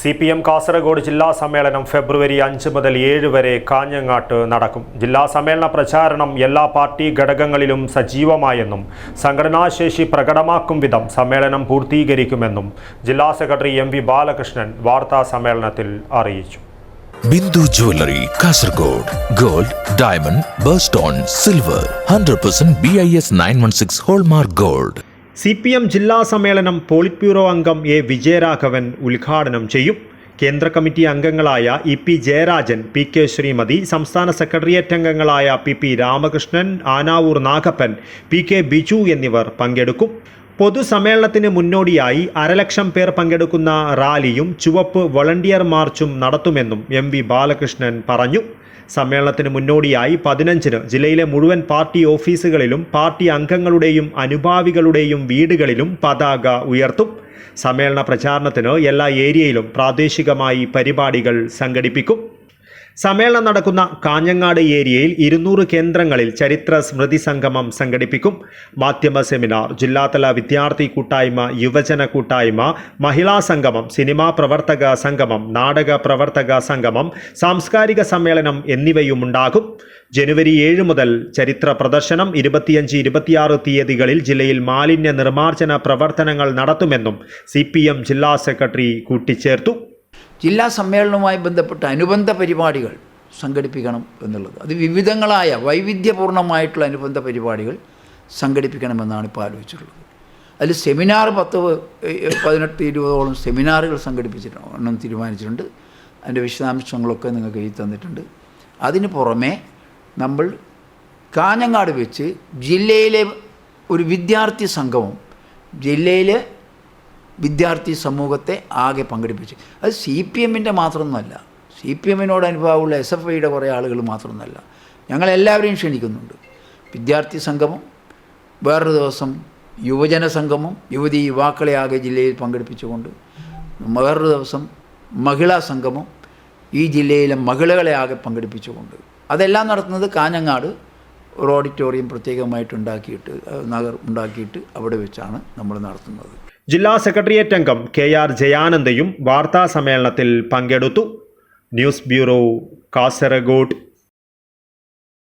C P M Kasaragod ജില്ലാ സമ്മേളനം ഫെബ്രുവരി അഞ്ച് മുതൽ ഏഴ് വരെ കാഞ്ഞങ്ങാട്ട് നടക്കും. ജില്ലാ സമ്മേളന പ്രചാരണം എല്ലാ പാർട്ടി ഘടകങ്ങളിലും സജീവമായെന്നും സംഘടനാശേഷി പ്രകടമാക്കും വിധം സമ്മേളനം പൂർത്തീകരിക്കുമെന്നും ജില്ലാ സെക്രട്ടറി എം വി ബാലകൃഷ്ണൻ വാർത്താ സമ്മേളനത്തിൽ അറിയിച്ചു. Bindu jewellery Kasaragod gold diamond birthstone silver hundred percent B I S nine one six hallmark gold. C P M ജില്ലാ സമ്മേളനം പോളിറ്റ് ബ്യൂറോ അംഗം എ വിജയരാഘവൻ ഉദ്ഘാടനം ചെയ്യും. കേന്ദ്ര കമ്മിറ്റി അംഗങ്ങളായ E P Jayarajan P K Sreemathi സംസ്ഥാന സെക്രട്ടേറിയറ്റ് അംഗങ്ങളായ P P Ramakrishnan Anavoor Nagappan P K Biju എന്നിവർ പങ്കെടുക്കും. പൊതുസമ്മേളനത്തിന് മുന്നോടിയായി അരലക്ഷം പേർ പങ്കെടുക്കുന്ന റാലിയും ചുവപ്പ് വളണ്ടിയർ മാർച്ചും നടത്തുമെന്നും എം വി ബാലകൃഷ്ണൻ പറഞ്ഞു. സമ്മേളനത്തിന് മുന്നോടിയായി പതിനഞ്ചിന് ജില്ലയിലെ മുഴുവൻ പാർട്ടി ഓഫീസുകളിലും പാർട്ടി അംഗങ്ങളുടെയും അനുഭാവികളുടെയും വീടുകളിലും പതാക ഉയർത്തും. സമ്മേളന പ്രചാരണത്തിന് എല്ലാ ഏരിയയിലും പ്രാദേശികമായി പരിപാടികൾ സംഘടിപ്പിക്കും. സമ്മേളനം നടക്കുന്ന കാഞ്ഞങ്ങാട് ഏരിയയിൽ ഇരുന്നൂറ് കേന്ദ്രങ്ങളിൽ ചരിത്ര സ്മൃതി സംഗമം സംഘടിപ്പിക്കും. മാധ്യമ സെമിനാർ ജില്ലാതല വിദ്യാർത്ഥി കൂട്ടായ്മ യുവജന കൂട്ടായ്മ മഹിളാ സംഗമം സിനിമാ പ്രവർത്തക സംഗമം നാടക പ്രവർത്തക സംഗമം സാംസ്കാരിക സമ്മേളനം എന്നിവയുമുണ്ടാകും. ജനുവരി ഏഴ് മുതൽ ചരിത്ര പ്രദർശനം ഇരുപത്തിയഞ്ച് ഇരുപത്തിയാറ് തീയതികളിൽ ജില്ലയിൽ മാലിന്യ നിർമ്മാർജന പ്രവർത്തനങ്ങൾ നടത്തുമെന്നും സി ജില്ലാ സെക്രട്ടറി കൂട്ടിച്ചേർത്തു. ജില്ലാ സമ്മേളനവുമായി ബന്ധപ്പെട്ട അനുബന്ധ പരിപാടികൾ സംഘടിപ്പിക്കണം എന്നുള്ളത്. അത് വിവിധങ്ങളായ വൈവിധ്യപൂർണമായിട്ടുള്ള അനുബന്ധ പരിപാടികൾ സംഘടിപ്പിക്കണമെന്നാണ് ഇപ്പോൾ ആലോചിച്ചിട്ടുള്ളത്. അതിൽ സെമിനാർ പത്ത് പതിനെട്ട് ഇരുപതോളം സെമിനാറുകൾ സംഘടിപ്പിച്ചിട്ടുണ്ട് തീരുമാനിച്ചിട്ടുണ്ട്. അതിന്റെ വിശദാംശങ്ങളൊക്കെ നിങ്ങൾക്ക് എഴുതി തന്നിട്ടുണ്ട്. അതിന് പുറമെ നമ്മൾ കാഞ്ഞങ്ങാട് വെച്ച് ജില്ലയിലെ ഒരു വിദ്യാർത്ഥി സംഘവും ജില്ലയിലെ വിദ്യാർത്ഥി സമൂഹത്തെ ആകെ പങ്കെടുപ്പിച്ചു. അത് സി പി എമ്മിന്റെ മാത്രമൊന്നുമല്ല. സി പി എമ്മിനോട് അനുഭവമുള്ള എസ് എഫ് ഐയുടെ കുറേ ആളുകൾ മാത്രമൊന്നുമല്ല. ഞങ്ങളെല്ലാവരെയും ക്ഷണിക്കുന്നുണ്ട്. വിദ്യാർത്ഥി സംഗമം വേറൊരു ദിവസം യുവജന സംഗമം യുവതി യുവാക്കളെ ആകെ ജില്ലയിൽ പങ്കെടുപ്പിച്ചുകൊണ്ട് വേറൊരു ദിവസം മഹിളാ സംഗമം ഈ ജില്ലയിലെ മഹിളകളെ ആകെ പങ്കെടുപ്പിച്ചുകൊണ്ട്. അതെല്ലാം നടത്തുന്നത് കാഞ്ഞങ്ങാട് ഒരു ഓഡിറ്റോറിയം പ്രത്യേകമായിട്ട് ഉണ്ടാക്കിയിട്ട് ഏഹ്, നഗർ ഉണ്ടാക്കിയിട്ട് അവിടെ വെച്ചാണ് നമ്മൾ നടത്തുന്നത്. ജില്ലാ സെക്രട്ടേറിയറ്റ് അംഗം കെ ആർ ജയാനന്ദയും വാർത്താ സമ്മേളനത്തിൽ പങ്കെടുത്തു. News bureau Kasaragod.